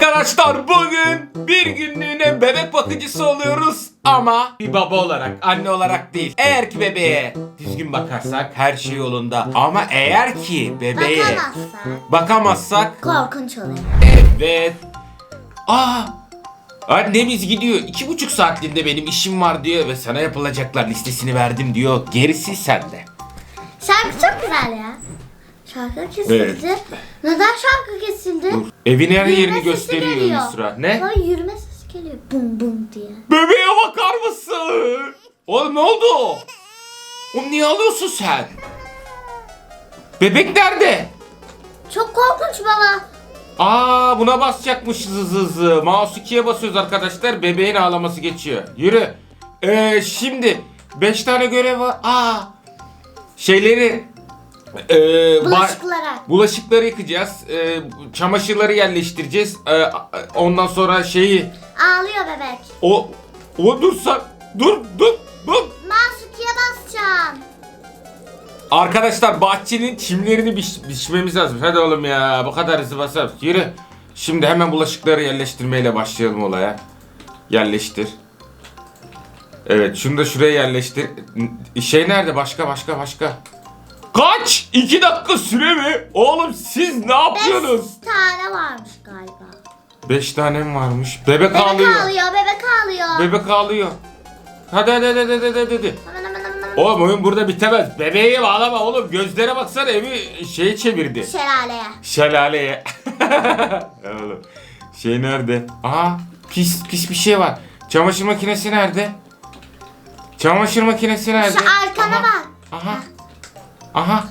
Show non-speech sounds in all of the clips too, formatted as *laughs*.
Arkadaşlar bugün bir günlüğüne bebek bakıcısı oluyoruz ama bir baba olarak, anne olarak değil. Eğer ki bebeğe düzgün bakarsak her şey yolunda. Ama eğer ki bebeğe Bakamazsan bakamazsak korkunç oluyor. evet. Aa Annemiz gidiyor. iki buçuk saatliğinde benim işim var diyor ve sana yapılacaklar listesini verdim diyor. Gerisi sende. Şarkı çok güzel ya. Şarkı kesildi. Neden şarkı kesildi? Dur. Evin her Yürüme yerini sesi gösteriyor geliyor. Yusra. Ne? Lan yürüme sesi geliyor. Bum bum diye. Bebeğe bakar mısın? Oğlum ne oldu? Onu niye alıyorsun sen? Bebek nerede? Çok korkunç baba. Aa buna basacakmış hızı hızı. Mouse 2'ye basıyoruz arkadaşlar. Bebeğin ağlaması geçiyor. Yürü. Ee, şimdi 5 tane görev var. Aa şeyleri ee, Bulaşıklara. bulaşıkları yıkacağız. Ee, çamaşırları yerleştireceğiz. Ee, ondan sonra şeyi Ağlıyor bebek. o o dursa dur dur dur. Masukiye basacaksın. Arkadaşlar bahçenin çimlerini biç, biçmemiz lazım. Hadi oğlum ya bu kadar hızlı basar. Yürü. Şimdi hemen bulaşıkları yerleştirmeyle başlayalım olaya. Yerleştir. Evet şunu da şuraya yerleştir. Şey nerede? Başka başka başka. Kaç? İki dakika süre mi? Oğlum siz ne yapıyorsunuz? Beş tane varmış galiba. Beş tane mi varmış? Bebek, Bebek ağlıyor. ağlıyor, bebek ağlıyor. Bebek ağlıyor. Hadi hadi hadi hadi hadi. hadi. Aman, aman, aman, aman. Oğlum oyun burada bitemez. Bebeği bağlama oğlum. Gözlere baksana evi şey çevirdi. Şelaleye. Şelaleye. *laughs* oğlum. Şey nerede? Aha pis pis bir şey var. Çamaşır makinesi nerede? Çamaşır makinesi nerede? Şu arkana Aha, bak. Aha. Aha.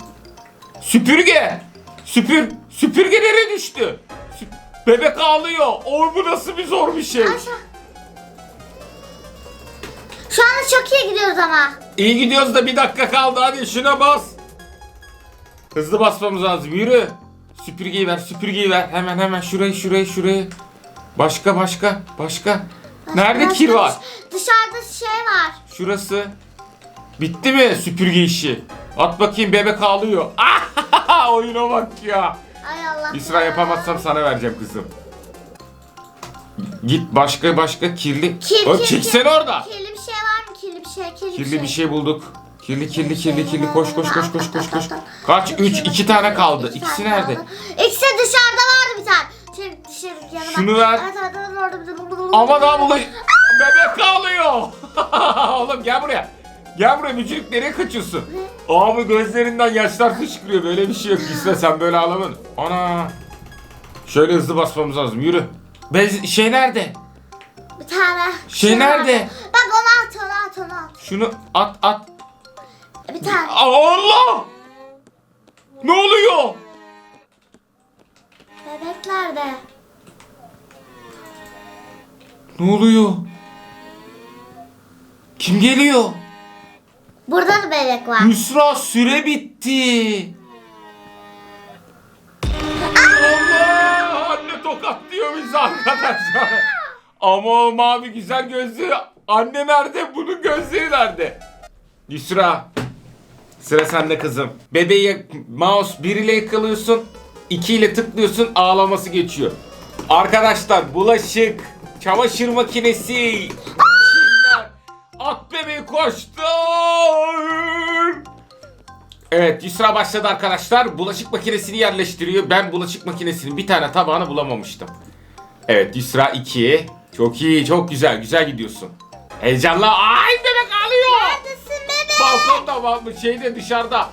Süpürge. Süpür süpürgelere düştü. Sü- Bebek ağlıyor. Oy bu nasıl bir zor bir şey. Aşağı. Şu anda çok iyi gidiyoruz ama. İyi gidiyoruz da bir dakika kaldı hadi şuna bas. Hızlı basmamız lazım yürü. Süpürgeyi ver süpürgeyi ver. Hemen hemen şurayı şurayı şurayı. Başka başka başka. Nerede Başka kir var? dış- Dışarıda şey var. Şurası. Bitti mi süpürge işi? At bakayım bebek ağlıyor. *laughs* Oyuna bak ya. Ay Allah. İsra ya. yapamazsam sana vereceğim kızım. Git başka başka kirli. Kir, Oğlum kir, çeksene kir. orada. Kirli bir şey var mı? Kirli bir şey, kirli, Kirli bir şey bulduk. Kirli kirli kirli kirli koş koş koş koş koş koş. Kaç? Üç, iki tane kaldı. İki İkisi nerede? İkisi dışarıda vardı bir tane. Şey, dışarı yanıma. Şunu ver. Evet, evet, evet, orada bir de- Aman abla bebek ağlıyor. *laughs* Oğlum gel buraya. Gel buraya mücürük nereye kaçıyorsun? Abi gözlerinden yaşlar fışkırıyor böyle bir şey yok. İsme sen böyle ağlamadın. Ana. Şöyle hızlı basmamız lazım yürü. Bez şey nerede? Bir tane. Şey nerede? Bak onu at, onu at, onu at. Şunu at at. Bir tane. Allah! Ne oluyor? Bebek nerede? Ne oluyor? Kim geliyor? Burada da bebek var. Yusra süre bitti. Allah! Anne tokatlıyor bizi arkadaşlar. Ama o mavi güzel gözlü anne nerede? Bunun gözleri nerede? Yusra. Sıra sende kızım. Bebeği mouse 1 ile yakalıyorsun. 2 ile tıklıyorsun ağlaması geçiyor. Arkadaşlar bulaşık, çamaşır makinesi, at bebeği koştu. Evet Yusra başladı arkadaşlar. Bulaşık makinesini yerleştiriyor. Ben bulaşık makinesinin bir tane tabağını bulamamıştım. Evet Yusra 2. Çok iyi çok güzel güzel gidiyorsun. Heyecanla. Ay bebek ağlıyor. Neredesin bebek? Balkonda var mı? Şeyde dışarıda.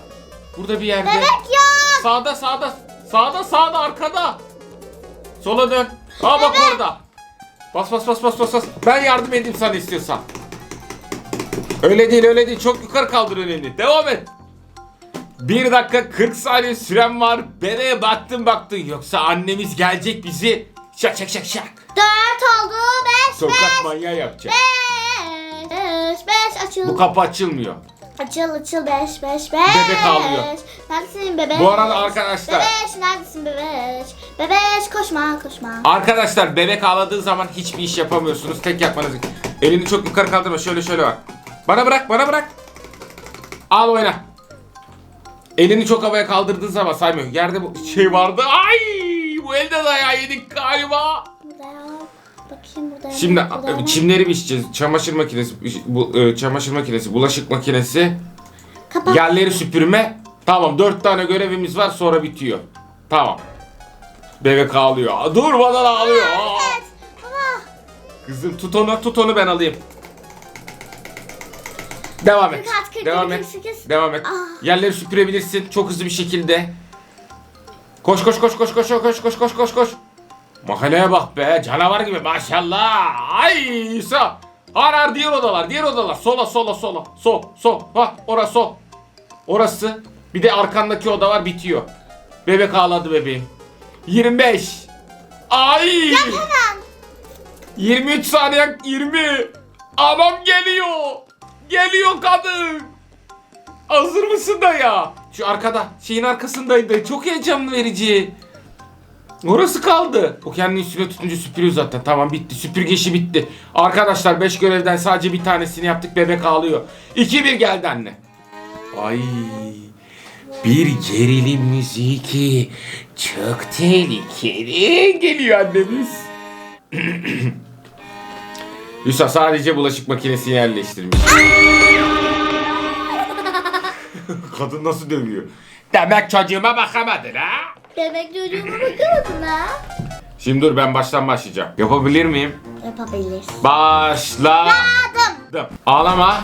Burada bir yerde. Bebek yok. Sağda sağda. Sağda sağda arkada. Sola dön. Ha bak orada. Bas bas bas bas bas bas. Ben yardım edeyim sana istiyorsan. Öyle değil öyle değil. Çok yukarı kaldır elini. Devam et. 1 dakika 40 saniye süren var. Bebeğe baktın baktın. Yoksa annemiz gelecek bizi. Şak şak şak şak. Dört oldu. Beş, Sokak beş. manyağı yapacak. Beş, beş, beş. Açıl. Bu kapı açılmıyor. Açıl, açıl. Beş, beş, beş. Bebek ağlıyor. Neredesin bebek? Bu arada arkadaşlar- Bebeş, neredesin bebek? Bebeş, koşma, koşma. Arkadaşlar bebek ağladığı zaman hiçbir iş yapamıyorsunuz. Tek yapmanız Elini çok yukarı kaldırma. Şöyle şöyle bak. Bana bırak, bana bırak. Al oyna. Elini çok havaya kaldırdığı zaman saymıyor. Yerde bu şey vardı. Ay! bu elde dayağı yedik galiba. Bakayım burada. Şimdi burada yok. çimleri biçeceğiz. Çamaşır makinesi, bu e, çamaşır makinesi, bulaşık makinesi, Kapat. yerleri süpürme. Tamam dört tane görevimiz var sonra bitiyor. Tamam. Bebek ağlıyor. Durmadan ağlıyor. Aa. Kızım tut onu tut onu ben alayım. Devam et. 46, 47, Devam et. 48. Devam et. Ah. Yerleri süpürebilirsin çok hızlı bir şekilde. Koş koş koş koş koş koş koş koş koş koş. Makineye bak be canavar gibi maşallah. Ay İsa. Har diğer odalar diğer odalar. Sola sola sola. Sol sol. Ha orası sol. Orası. Bir de arkandaki oda var bitiyor. Bebek ağladı bebeğim. 25. Ay. Hemen. 23 saniye 20. Anam geliyor. Geliyor kadın. Hazır mısın da ya? Şu arkada şeyin arkasındaydı. Çok heyecanlı verici. Orası kaldı. O kendini üstüne tutunca süpürüyor zaten. Tamam bitti. Süpürge işi bitti. Arkadaşlar 5 görevden sadece bir tanesini yaptık. Bebek ağlıyor. 2-1 geldi anne. Ay. Bir gerilim müziği. Çok tehlikeli geliyor annemiz. *clears throat* Yusuf sadece bulaşık makinesini yerleştirmiş. *laughs* Kadın nasıl dövüyor? Demek çocuğuma bakamadın ha? Demek çocuğuma bakıyordun ha. Şimdi dur ben baştan başlayacağım. Yapabilir miyim? Yapabilirsin. Başladım. Adım. Ağlama.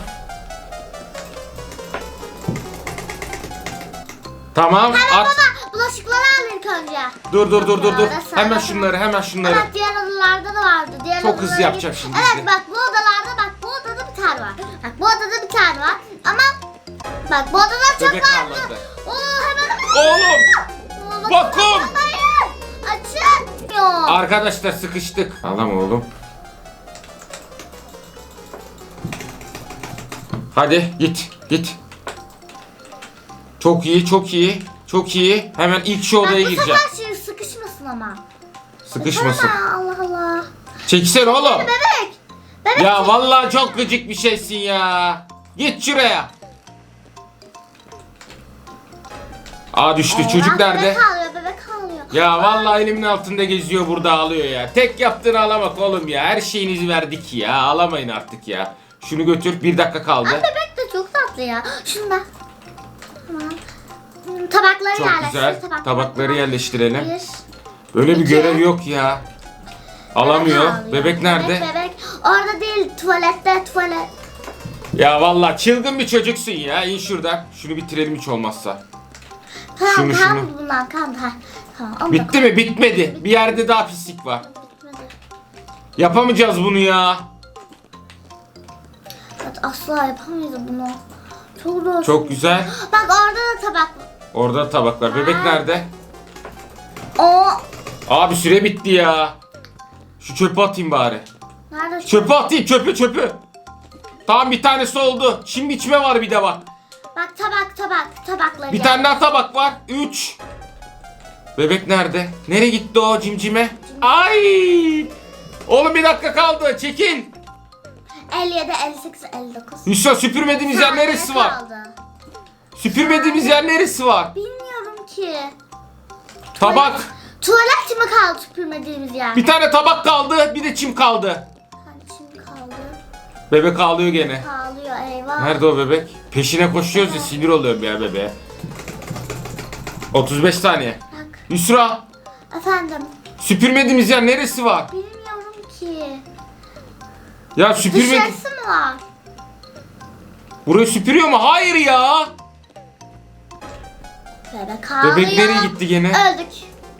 Tamam Hemen at. baba bulaşıkları al ilk önce. Dur dur dur dur dur. Sonra Hemen şunları hemen şunları. Evet diğer odalarda da vardı. Diğer Çok hızlı odalara yapacağım git. şimdi Evet size. bak bu odalarda bak bu odada bir tane var. Bak bu odada bir tane var. Ama bak bu odada çok Bebek vardı. ağladı. Oo hemen. Oğlum. Vakum. Hayır. Arkadaşlar sıkıştık. Ağlama oğlum. Hadi git git. Çok iyi çok iyi. Çok iyi. Hemen ilk şu Bak, odaya bu gireceğim. sefer şey sıkışmasın ama. Sıkışmasın. Ama Allah Allah. Çekilsene oğlum. Bebek. Bebek. Ya vallahi çok gıcık bir şeysin ya. Git şuraya. Aa düştü. Eyvah, Çocuk nerede? Bebek ağlıyor bebek ağlıyor. Ya vallahi elimin altında geziyor burada ağlıyor ya. Tek yaptığını ağlamak oğlum ya. Her şeyinizi verdik ya. Ağlamayın artık ya. Şunu götür. Bir dakika kaldı. Ama bebek de çok tatlı ya. Şunu da. Tamam. Tabakları Çok yerleştir. güzel. tabak- Tabakları tabak. yerleştirelim. Bir. Böyle bir İki. görev yok ya. Alamıyor. ağlıyor. Bebek nerede? Bebek, bebek. Orada değil tuvalette tuvalet. Ya vallahi çılgın bir çocuksun ya. İn şuradan. Şunu bitirelim hiç olmazsa. Tamam Şunu, tamam şunu. bundan. Tamam. onu da Bitti mi? Bitmedi. Bir yerde daha pislik var. koy. Bitmedi. Yapamayacağız bunu ya. Evet, asla yapamayız bunu. Çok zor. Çok güzel. Bak orada da tabak. Orada tabaklar. Bebek nerede? O Abi süre bitti ya. Şu çöpü atayım bari. nerede? Çöpü atayım çöpü çöpü. Tamam bir tanesi oldu. Şimdi içme var bir de bak. Bak tabak tabak tabakları. Bir tane daha tabak var. Üç. Bebek nerede? Nereye gitti o cimcime? Ay! Oğlum bir dakika kaldı. Çekil. 57, 58, 59. Yusuf süpürmediğimiz yer neresi var? Kaldı. Süpürmediğimiz yer neresi var? Bilmiyorum ki. Tabak. Tuvalet mi kaldı süpürmediğimiz yer? Bir tane tabak kaldı. Bir de çim kaldı. Hani şimdi kaldı. Bebek ağlıyor gene. Ağlıyor eyvah. Nerede o bebek? Peşine koşuyoruz ya sinir oluyorum ya bebeğe. 35 saniye. Bak Yusra efendim. süpürmediğimiz yer neresi var? Bilmiyorum ki. Ya süpürme... Dışarısı mı var? Burayı süpürüyor mu? Hayır ya. Bebek ağlıyor. Bebek nereye gitti gene? Öldük.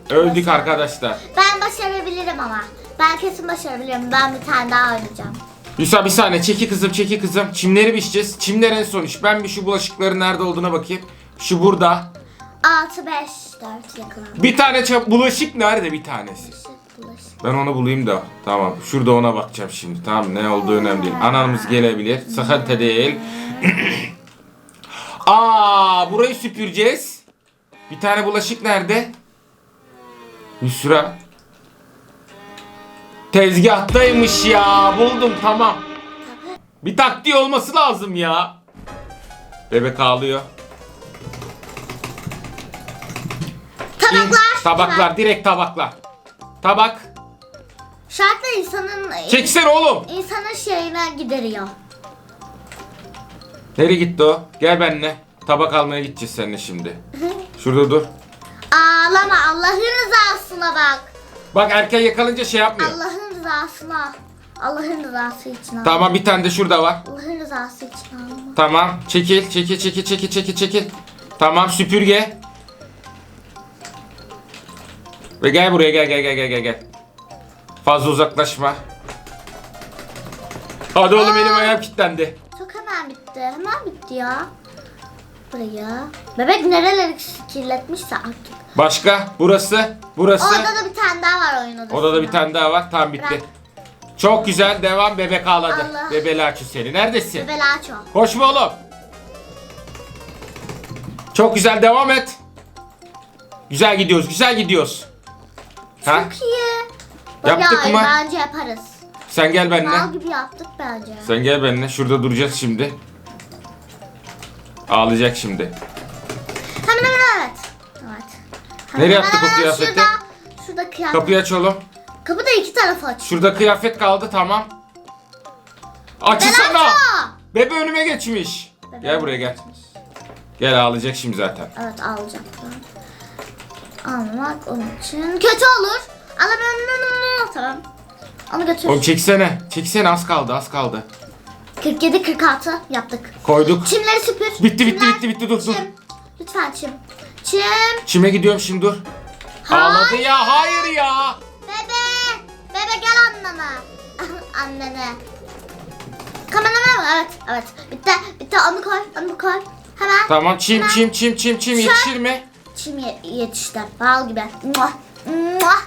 Öldük arkadaşlar. Ben başarabilirim ama. Ben kesin başarabilirim. Ben bir tane daha oynayacağım. Yusra bir saniye çeki kızım çeki kızım. Çimleri biçeceğiz. Çimler en son iş. Ben bir şu bulaşıkların nerede olduğuna bakayım. Şu burada. 6, 5, 4 yakılan. Bir tane ça- bulaşık nerede bir tanesi? Bulaşık. Ben onu bulayım da. Tamam. Şurada ona bakacağım şimdi. Tamam ne olduğu önemli değil. Anamız gelebilir. Sıkıntı değil. *clears throat* Aa, burayı süpüreceğiz. Bir tane bulaşık nerede? Yusra. Tezgahtaymış ya. Buldum tamam. Bir taktiği olması lazım ya. Bebek ağlıyor. Tabaklar. Tabaklar direkt tabaklar. Tabak. Şarkı insanın Çeksene oğlum. insanın şeyine gideriyor. Nereye gitti o? Gel benimle. Tabak almaya gideceğiz seninle şimdi. *laughs* Şurada dur. Ağlama Allah'ın rızasına bak. Bak erken yakalanınca şey yapmıyor. Allah'ın rızasına. Allah'ın rızası için ağlama. Tamam bir tane de şurada var. Allah'ın rızası için ağlama. Tamam. Çekil, çekil, çekil, çekil, çekil, çekil. Tamam süpürge. Ve gel buraya gel gel gel gel gel gel. Fazla uzaklaşma. Hadi oğlum elim ayağım kilitlendi. Çok hemen bitti. Hemen bitti ya. Buraya. Bebek nereleri kirletmişse artık. Başka? Burası. Burası. Orada da bir tane daha var oyun odasında. Odada bir tane daha var. Tamam bitti. Bırak. Çok güzel. Devam. Bebek ağladı. Allah. Bebeli açı seni. Neredesin? Bebel aç o. Koşma oğlum. Çok güzel. Devam et. Güzel gidiyoruz. Güzel gidiyoruz. Ha? Çok iyi. Yaptık ya, mı? Bence yaparız. Sen gel benimle. Mal gibi yaptık bence. Sen gel benimle. Şurada duracağız şimdi. Ağlayacak şimdi. Hemen hemen evet. Evet. Nereye attık o kıyafeti? Şurada, şurada kıyafet. Kapıyı aç oğlum. Kapı da iki tarafı aç. Şurada kıyafet kaldı tamam. Açılsana. Bebe önüme geçmiş. Bebe Gel buraya gel. Gel ağlayacak şimdi zaten. Evet alacak. Almak onun için kötü olur. Alamam. Tamam. Onu götür. Oğlum çeksene. Çeksene az kaldı az kaldı. 47 46 yaptık. Koyduk. Çimleri süpür. Bitti bitti Çimler- bitti bitti dur dur. Çim. Lütfen çim. Çim. Çime gidiyorum şimdi dur. Ağladı ya hayır ya. Bebe. Bebe gel *laughs* annene. annene. Kameraman mı? Evet. Evet. Bitti. Bitti. Onu koy. Onu koy. Hemen. Tamam çim Hemen. çim çim çim çim yetişir mi? Çim ye- yetişti. Bal gibi. Muah. Muah.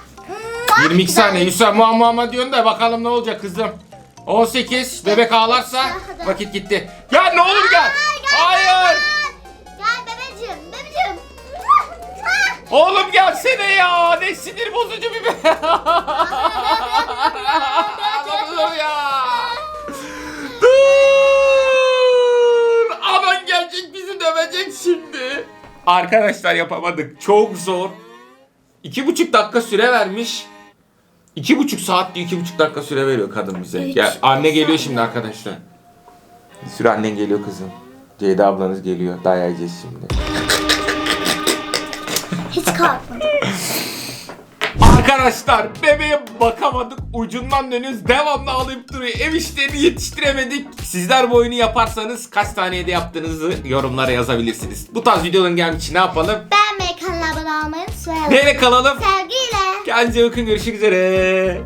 Muah. 22 Güzel. saniye. Yusuf muha diyorsun da bakalım ne olacak kızım. 18 bebek ağlarsa vakit gitti. Ya ne olur gel. Ay, gel, Hayır. Gel bebeğim. Bebeğim. *laughs* Oğlum gelsene ya. Ne sinir bozucu bir be. *laughs* Ağladım ya. Dur. Aman gelecek bizi dövecek şimdi. Arkadaşlar yapamadık. Çok zor. İki buçuk dakika süre vermiş. İki buçuk saat iki buçuk dakika süre veriyor kadın bize. Üç Ya anne geliyor şimdi arkadaşlar. Sürü annen geliyor kızım. Ceyda ablanız geliyor. Dayayacağız şimdi. Hiç korkmadım. Arkadaşlar bebeğe bakamadık ucundan dönüyoruz devamlı ağlayıp duruyor ev işlerini yetiştiremedik sizler bu oyunu yaparsanız kaç saniyede yaptığınızı yorumlara yazabilirsiniz bu tarz videoların gelmek için ne yapalım Beğenmeyi, kanala abone olmayı unutmayalım. nereye kalalım Sevgiyle. Kendinize bakın görüşmek üzere